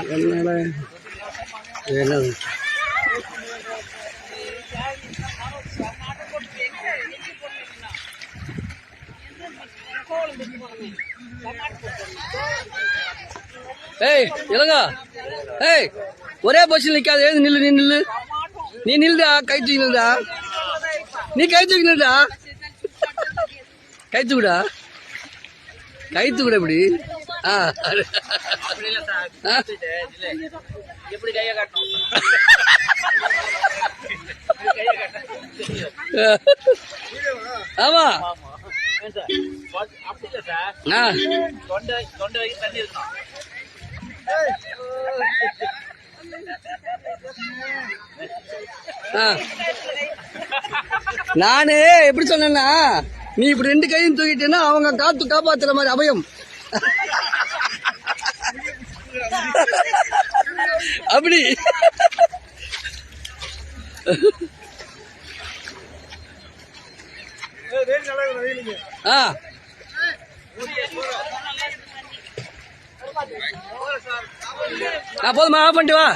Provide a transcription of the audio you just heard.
அதனால என்ன ஏய் இளங்கா. ஏய் ஒரே பொசிஷன் நிக்காத எழுந்து நில்லு நீ நில்லு. நீ நில்லுடா கை தூக்கி நில்லுடா. நீ கை தூக்கி நில்லுடா. கை தூக்குடா. கை தூக்குடா இப்படி. எப்படி கையை காட்டணும்? ஆமா. அப்படி இல்ல சார். தொண்டை தொண்டை வரைக்கும் தண்ணி இருக்கணும். ஆ. நானே எப்படி சொன்னேன்னா நீ இப்படி ரெண்டு கையும் தூக்கிட்டேன்னா அவங்க காத்து காப்பாத்துற மாதிரி அபயம். அப்படி. ஆ. போதுமா ஆஃப் பண்ணிட்டு வா.